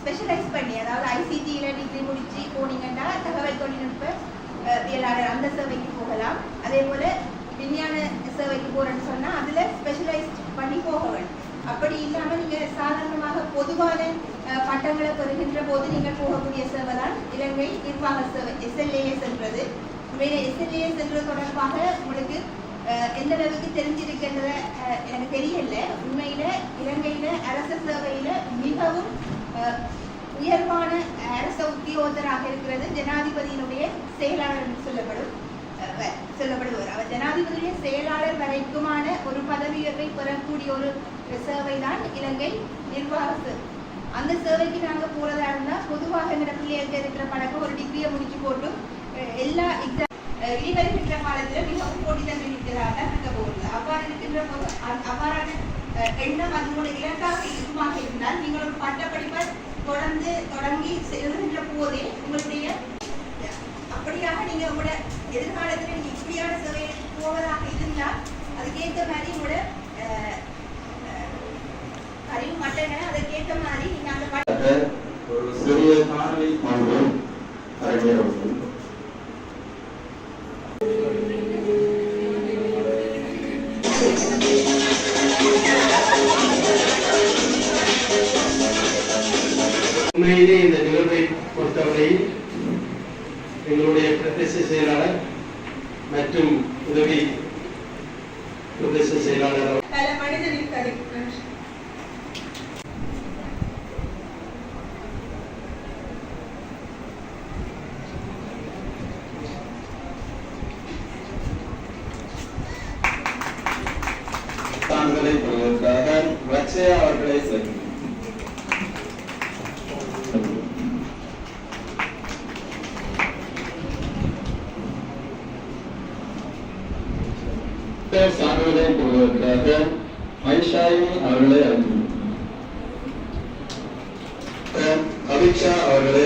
Specialise பண்ணி அதாவது ஐசிடியில் degree முடிச்சு போனீங்கன்னா தகவல் தொழில்நுட்ப அஹ், வியலாளர் அந்த சேவைக்கு போகலாம். அதே போல விஞ்ஞான சேவைக்கு போறேன்னு சொன்னா அதுல ஸ்பெஷலைஸ் பண்ணி போக வேண்டும். அப்படி இல்லாம நீங்க சாதாரணமாக பொதுவான அஹ், பட்டங்களை பெறுகின்ற போது நீங்கள் போகக்கூடிய சேவை தான் இலங்கை நிர்வாக சேவை எஸ்எல்ஏஎஸ் என்றது உண்மையில எஸ்எல்ஏஎஸ் சென்றது தொடர்பாக உங்களுக்கு எந்த அளவுக்கு தெரிஞ்சிருக்கின்றத அஹ், எனக்கு தெரியல. உண்மையில இலங்கையில அரச சேவையில மிகவும் உயர்வான அரச உத்தியோகராக இருக்கிறது ஜனாதிபதியினுடைய செயலாளர் என்று சொல்லப்படும் சொல்லப்படுவார் அவர் ஜனாதிபதியுடைய செயலாளர் வரைக்குமான ஒரு பதவி உயர்வை பெறக்கூடிய ஒரு சேவை தான் இலங்கை நிர்வாக சேவை அந்த சேவைக்கு நாங்க போறதா இருந்தால் பொதுவாக எங்க பிள்ளைகளுக்கு இருக்கிற பழக்கம் ஒரு டிகிரியை முடிச்சு போட்டு எல்லா எக்ஸாம் இனி வருகின்ற மிகவும் போட்டி இருக்கிறதாக இருக்க போகிறது அவ்வாறு இருக்கின்ற போது அவ்வாறான அஹ், எண்ணம் அதனுடைய இலக்காக இருக்குமாக இருந்தால் நீங்கள் ஒரு பட்டப்படிப்பை தொடர்ந்து தொடங்கி போதே உங்களுடைய அப்படியாக நீங்க உங்களோட எதிர்காலத்துல நீங்க இப்படியான சேவையை போவதாக இருந்தால் அதுக்கேற்ற மாதிரி உங்களோட அறிவு மட்டங்களை அதற்கேற்ற மாதிரி நீங்க அந்த பட்ட ஒரு சிறிய காணொலி ஒன்று அரங்கேறும் உண்மையிலே இந்த நிகழ்வை பொறுத்தவரையில் எங்களுடைய பிரதேச செயலாளர் மற்றும் உதவி பிரதேச செயலாளர் அவர் பல மனிதனின் கதை சான்றிதழை பெறுவதற்காக லட்சயா அவர்களை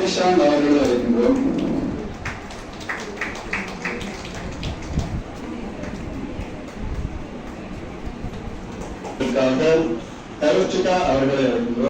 아저씨랑 나를 해야 되는 거예요. 그러니까, 다루치가 알아야 되는 거예요.